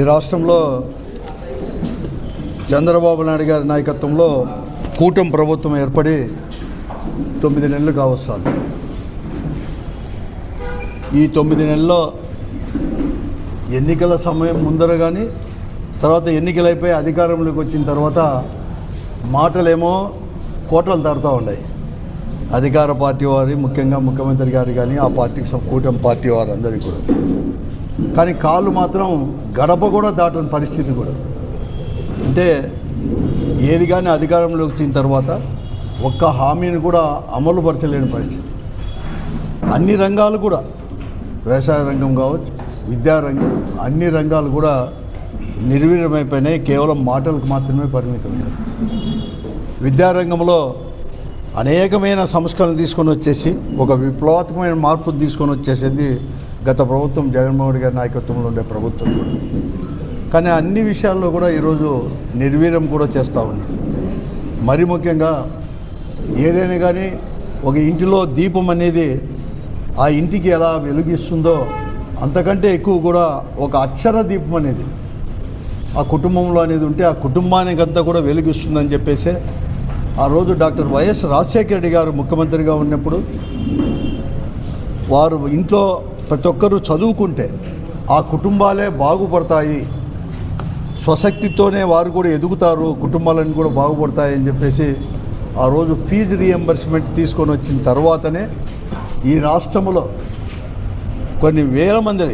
ఈ రాష్ట్రంలో చంద్రబాబు నాయుడు గారి నాయకత్వంలో కూటమి ప్రభుత్వం ఏర్పడి తొమ్మిది నెలలు కావస్తుంది. ఈ తొమ్మిది నెలల్లో ఎన్నికల సమయం ముందర కానీ తర్వాత ఎన్నికలైపోయి అధికారంలోకి వచ్చిన తర్వాత మాటలేమో కోటలు తడుతూ ఉన్నాయి. అధికార పార్టీ వారి ముఖ్యంగా ముఖ్యమంత్రి గారు కానీ ఆ పార్టీకి కూటమి పార్టీ వారు అందరికీ కూడా. కానీ కాళ్ళు మాత్రం గడప కూడా దాటని పరిస్థితి కూడా. అంటే ఏది కానీ అధికారంలోకి వచ్చిన తర్వాత ఒక్క హామీని కూడా అమలుపరచలేని పరిస్థితి. అన్ని రంగాలు కూడా వ్యవసాయ రంగం కావచ్చు విద్యారంగం అన్ని రంగాలు కూడా నిర్వీర్యమైపోయినాయి కేవలం మాటలకు మాత్రమే పరిమితమయ్యారు విద్యారంగంలో అనేకమైన సంస్కరణలు తీసుకొని వచ్చేసి ఒక విప్లవాత్మకమైన మార్పులు తీసుకొని వచ్చేసింది గత ప్రభుత్వం జగన్మోహన్ రెడ్డి గారి నాయకత్వంలో ఉండే ప్రభుత్వం కూడా. కానీ అన్ని విషయాల్లో కూడా ఈరోజు నిర్వీర్యం కూడా చేస్తూ ఉన్నాడు. మరి ముఖ్యంగా ఏదైనా కానీ ఒక ఇంటిలో దీపం అనేది ఆ ఇంటికి ఎలా వెలుగిస్తుందో అంతకంటే ఎక్కువ కూడా ఒక అక్షర దీపం అనేది ఆ కుటుంబంలో అనేది ఉంటే ఆ కుటుంబానికంతా కూడా వెలుగిస్తుందని చెప్పేసి ఆ రోజు డాక్టర్ వైఎస్ రాజశేఖర రెడ్డి గారు ముఖ్యమంత్రిగా ఉన్నప్పుడు వారు ఇంట్లో ప్రతి ఒక్కరూ చదువుకుంటే ఆ కుటుంబాలే బాగుపడతాయి. స్వశక్తితోనే వారు కూడా ఎదుగుతారు కుటుంబాలను కూడా బాగుపడతాయి అని చెప్పేసి ఆ రోజు ఫీజు రియంబర్స్మెంట్ తీసుకొని వచ్చిన తర్వాతనే ఈ రాష్ట్రంలో కొన్ని వేల మంది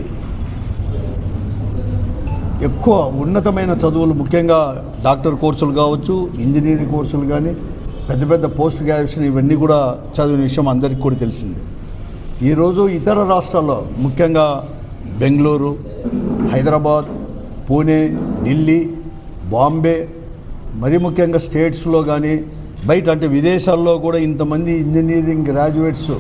ఎక్కువ ఉన్నతమైన చదువులు ముఖ్యంగా డాక్టర్ కోర్సులు కావచ్చు ఇంజనీరింగ్ కోర్సులు కానీ పెద్ద పెద్ద పోస్ట్ గ్రాడ్యుయేషన్ ఇవన్నీ కూడా చదివిన విషయం అందరికీ కూడా తెలిసింది. ఈరోజు ఇతర రాష్ట్రాల్లో ముఖ్యంగా బెంగళూరు హైదరాబాద్ పూణే ఢిల్లీ బాంబే మరి ముఖ్యంగా స్టేట్స్లో కానీ బయట అంటే విదేశాల్లో కూడా ఇంతమంది ఇంజనీరింగ్ గ్రాడ్యుయేట్స్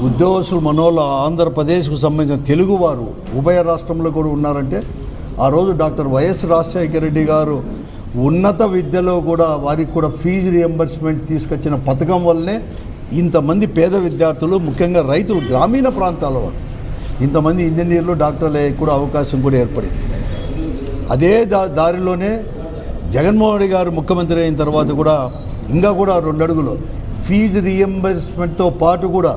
ఉద్యోగస్తులు మనోళ్ళ ఆంధ్రప్రదేశ్కు సంబంధించిన తెలుగువారు ఉభయ రాష్ట్రంలో కూడా ఉన్నారంటే ఆ రోజు డాక్టర్ వైఎస్ రాజశేఖర రెడ్డి గారు ఉన్నత విద్యలో కూడా వారికి కూడా ఫీజు రియంబర్స్మెంట్ తీసుకొచ్చిన పథకం వల్లనే ఇంతమంది పేద విద్యార్థులు ముఖ్యంగా రైతులు గ్రామీణ ప్రాంతాల వారు. ఇంతమంది ఇంజనీర్లు డాక్టర్లు కూడా అవకాశం కూడా ఏర్పడింది. అదే దా దారిలోనే జగన్మోహన్ రెడ్డి గారు ముఖ్యమంత్రి అయిన తర్వాత కూడా ఇంకా కూడా రెండు అడుగులు ఫీజు రియంబర్స్మెంట్తో పాటు కూడా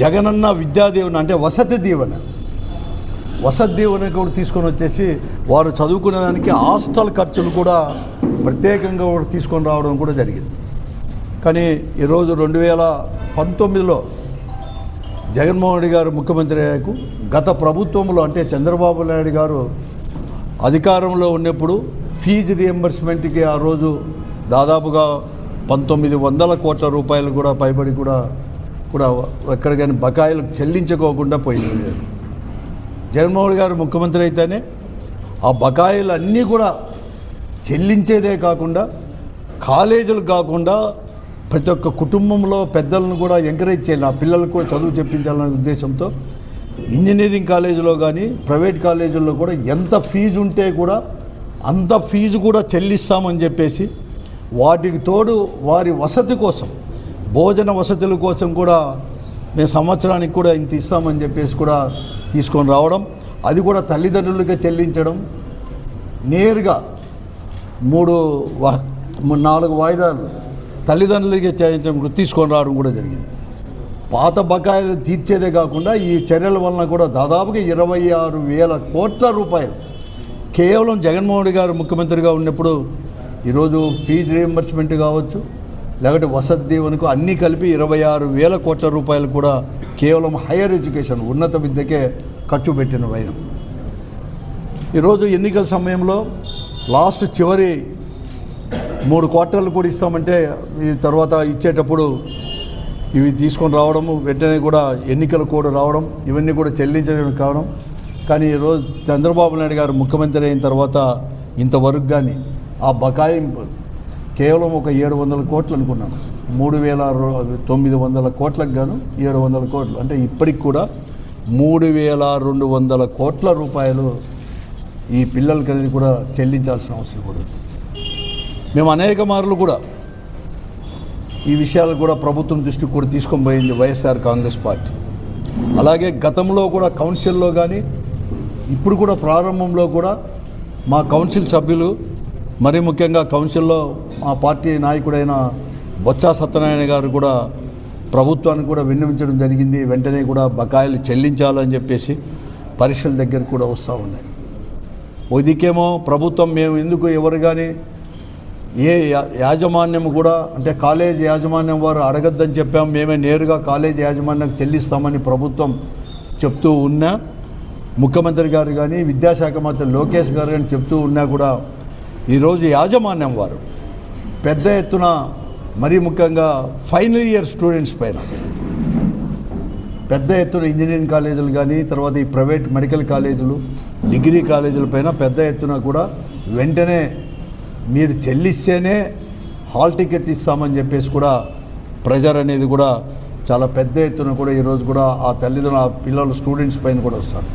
జగనన్న విద్యాదీవన అంటే వసతి దీవెన. వసతి దీవెన కూడా తీసుకొని వచ్చేసి వారు చదువుకునే దానికి హాస్టల్ ఖర్చులు కూడా ప్రత్యేకంగా కూడా తీసుకొని రావడం కూడా జరిగింది. కానీ ఈరోజు రెండు వేల పంతొమ్మిదిలో జగన్మోహన్ రెడ్డి గారు ముఖ్యమంత్రి అయ్యాకు. గత ప్రభుత్వంలో అంటే చంద్రబాబు నాయుడు గారు అధికారంలో ఉన్నప్పుడు ఫీజు రియంబర్స్మెంట్కి ఆ రోజు దాదాపుగా పంతొమ్మిది వందల కోట్ల రూపాయలు కూడా పైబడి కూడా కూడా ఎక్కడికైనా బకాయిలు చెల్లించుకోకుండా పోయింది. జగన్మోహన్ గారు ముఖ్యమంత్రి అయితేనే ఆ బకాయిలు అన్నీ కూడా చెల్లించేదే కాకుండా కాలేజీలు కాకుండా ప్రతి ఒక్క కుటుంబంలో పెద్దలను కూడా ఎంకరేజ్ చేయాలి. ఆ పిల్లలకు కూడా చదువు చెప్పించాలనే ఉద్దేశంతో ఇంజనీరింగ్ కాలేజీలో కానీ ప్రైవేట్ కాలేజీల్లో కూడా ఎంత ఫీజు ఉంటే కూడా అంత ఫీజు కూడా చెల్లిస్తామని చెప్పేసి వాటికి తోడు వారి వసతి కోసం భోజన వసతుల కోసం కూడా మేము సంవత్సరానికి కూడా ఇంత ఇస్తామని చెప్పేసి కూడా తీసుకొని రావడం అది కూడా తల్లిదండ్రులకే చెల్లించడం నేరుగా మూడు వా నాలుగు వాయిదాలు తల్లిదండ్రులకి చేయించడం కూడా తీసుకొని రావడం కూడా జరిగింది. పాత బకాయిలు తీర్చేదే కాకుండా ఈ చర్యల వలన కూడా దాదాపుగా ఇరవై ఆరు వేల కోట్ల రూపాయలు కేవలం జగన్మోహన్ రెడ్డి గారు ముఖ్యమంత్రిగా ఉన్నప్పుడు ఈరోజు ఫీజు రియంబర్స్మెంట్ కావచ్చు లేకపోతే వసతి దీవెనకు అన్నీ కలిపి ఇరవై ఆరు వేల కోట్ల రూపాయలు కూడా కేవలం హైయర్ ఎడ్యుకేషన్ ఉన్నత విద్యకే ఖర్చు పెట్టిన వైనం. ఈరోజు ఎన్నికల సమయంలో లాస్ట్ చివరి మూడు క్వార్టర్లు కూడా ఇస్తామంటే ఈ తర్వాత ఇచ్చేటప్పుడు ఇవి తీసుకొని రావడము వెంటనే కూడా ఎన్నికల కోడ్ రావడం ఇవన్నీ కూడా చెల్లించడం కావడం కానీ ఈరోజు చంద్రబాబు నాయుడు గారు ముఖ్యమంత్రి అయిన తర్వాత ఇంతవరకు కానీ ఆ బకాయింపు కేవలం ఒక ఏడు వందల కోట్లు అనుకున్నాను మూడు వేల తొమ్మిది వందల కోట్లకు గాను ఏడు వందల కోట్లు. అంటే ఇప్పటికి కూడా మూడు వేల రెండు వందల కోట్ల రూపాయలు ఈ పిల్లలకి అనేది కూడా చెల్లించాల్సిన అవసరం కూడా ఉంది. మేము అనేక మార్లు కూడా ఈ విషయాలు కూడా ప్రభుత్వం దృష్టికి కూడా తీసుకొని పోయింది వైఎస్ఆర్ కాంగ్రెస్ పార్టీ. అలాగే గతంలో కూడా కౌన్సిల్లో కానీ ఇప్పుడు కూడా ప్రారంభంలో కూడా మా కౌన్సిల్ సభ్యులు మరీ ముఖ్యంగా కౌన్సిల్లో మా పార్టీ నాయకుడైన బొత్స సత్యనారాయణ గారు కూడా ప్రభుత్వానికి కూడా విన్నవించడం జరిగింది వెంటనే కూడా బకాయిలు చెల్లించాలని చెప్పేసి పరీక్షల దగ్గర కూడా వస్తూ ఉన్నాయి. ఇదికేమో ప్రభుత్వం మేము ఎందుకు ఎవరు కానీ ఏ యా- యాజమాన్యం కూడా అంటే కాలేజ్ యాజమాన్యం వారు అడగద్దని చెప్పాం మేమే నేరుగా కాలేజ్ యాజమాన్యం చెల్లిస్తామని ప్రభుత్వం చెప్తూ ఉన్నా ముఖ్యమంత్రి గారు కానీ విద్యాశాఖ మంత్రి లోకేష్ గారు కానీ చెప్తూ ఉన్నా కూడా ఈరోజు యాజమాన్యం వారు పెద్ద ఎత్తున మరీ ముఖ్యంగా ఫైనల్ ఇయర్ స్టూడెంట్స్ పైన పెద్ద ఎత్తున ఇంజనీరింగ్ కాలేజీలు కానీ తర్వాత ఈ ప్రైవేట్ మెడికల్ కాలేజీలు డిగ్రీ కాలేజీల పైన పెద్ద ఎత్తున కూడా వెంటనే మీరు చెల్లిస్తేనే హాల్ టికెట్ ఇస్తామని చెప్పేసి కూడా ప్రెజర్ అనేది కూడా చాలా పెద్ద ఎత్తున కూడా ఈరోజు కూడా ఆ తల్లిదండ్రులు ఆ పిల్లలు స్టూడెంట్స్ పైన కూడా వస్తారు.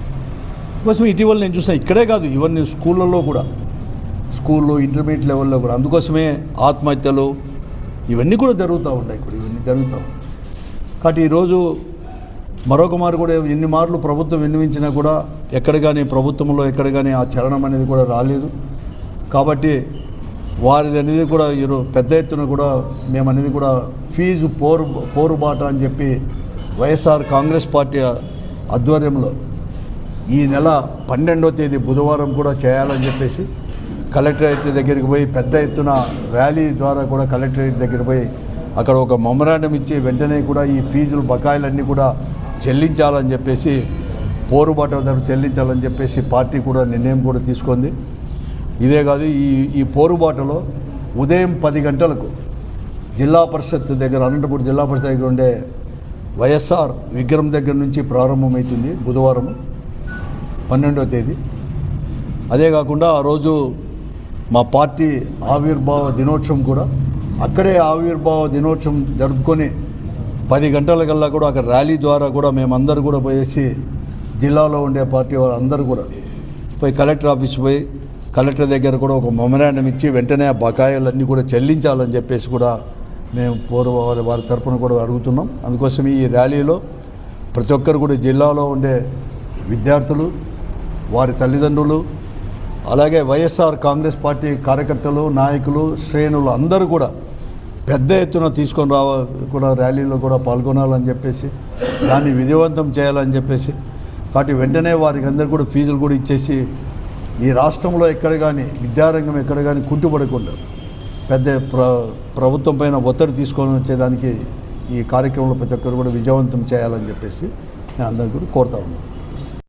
అందుకోసం ఇటీవల నేను చూసాను ఇక్కడే కాదు ఇవన్నీ స్కూళ్ళల్లో కూడా స్కూల్లో ఇంటర్మీడియట్ లెవెల్లో కూడా. అందుకోసమే ఆత్మహత్యలు ఇవన్నీ కూడా జరుగుతూ ఉన్నాయి ఇప్పుడు ఇవన్నీ జరుగుతూ ఉన్నాయి. కాబట్టి ఈరోజు మరొక మారు కూడా ఎన్ని మార్లు ప్రభుత్వం విన్నవించినా కూడా ఎక్కడ కానీ ప్రభుత్వంలో ఎక్కడ కానీ ఆ చలనం అనేది కూడా రాలేదు. కాబట్టి వారిది అనేది కూడా ఈరోజు పెద్ద ఎత్తున కూడా మేము అనేది కూడా ఫీజు పోరు పోరుబాట అని చెప్పి వైఎస్ఆర్ కాంగ్రెస్ పార్టీ ఆధ్వర్యంలో ఈ నెల పన్నెండో తేదీ బుధవారం కూడా చేయాలని చెప్పేసి కలెక్టరేట్ దగ్గరికి పోయి పెద్ద ఎత్తున ర్యాలీ ద్వారా కూడా కలెక్టరేట్ దగ్గర పోయి అక్కడ ఒక మెమరాండం ఇచ్చి వెంటనే కూడా ఈ ఫీజులు బకాయిలన్నీ కూడా చెల్లించాలని చెప్పేసి పోరుబాట ధర చెల్లించాలని చెప్పేసి పార్టీ కూడా నిర్ణయం కూడా తీసుకుంది. ఇదే కాదు ఈ ఈ పోరుబాటులో ఉదయం పది గంటలకు జిల్లా పరిషత్ దగ్గర అనంతపురం జిల్లా పరిషత్ దగ్గర ఉండే వైఎస్ఆర్ విగ్రహం దగ్గర నుంచి ప్రారంభమవుతుంది బుధవారం పన్నెండవ తేదీ. అదే కాకుండా ఆ రోజు మా పార్టీ ఆవిర్భావ దినోత్సవం కూడా అక్కడే ఆవిర్భావ దినోత్సవం జరుపుకొని పది గంటలకల్లా కూడా అక్కడ ర్యాలీ ద్వారా కూడా మేమందరూ కూడా పోయేసి జిల్లాలో ఉండే పార్టీ వాళ్ళందరూ కూడా పోయి కలెక్టర్ ఆఫీస్ పోయి కలెక్టర్ దగ్గర కూడా ఒక మెమరాండం ఇచ్చి వెంటనే ఆ బకాయిలన్నీ కూడా చెల్లించాలని చెప్పేసి కూడా మేము పూర్వ వారి వారి తరపున కూడా అడుగుతున్నాం. అందుకోసం ఈ ర్యాలీలో ప్రతి ఒక్కరు కూడా జిల్లాలో ఉండే విద్యార్థులు వారి తల్లిదండ్రులు అలాగే వైఎస్ఆర్ కాంగ్రెస్ పార్టీ కార్యకర్తలు నాయకులు శ్రేణులు అందరూ కూడా పెద్ద ఎత్తున తీసుకొని రావ కూడా ర్యాలీలో కూడా పాల్గొనాలని చెప్పేసి దాన్ని విజయవంతం చేయాలని చెప్పేసి కాబట్టి వెంటనే వారికి అందరు కూడా ఫీజులు కూడా ఇచ్చేసి ఈ రాష్ట్రంలో ఎక్కడ కానీ విద్యారంగం ఎక్కడ కానీ కుంటుపడకుండా పెద్ద ప్ర ప్రభుత్వం పైన ఒత్తిడి తీసుకొని వచ్చేదానికి ఈ కార్యక్రమంలో ప్రతి ఒక్కరు కూడా విజయవంతం చేయాలని చెప్పేసి నేను అందరికీ కూడా కోరుతా ఉన్నాను.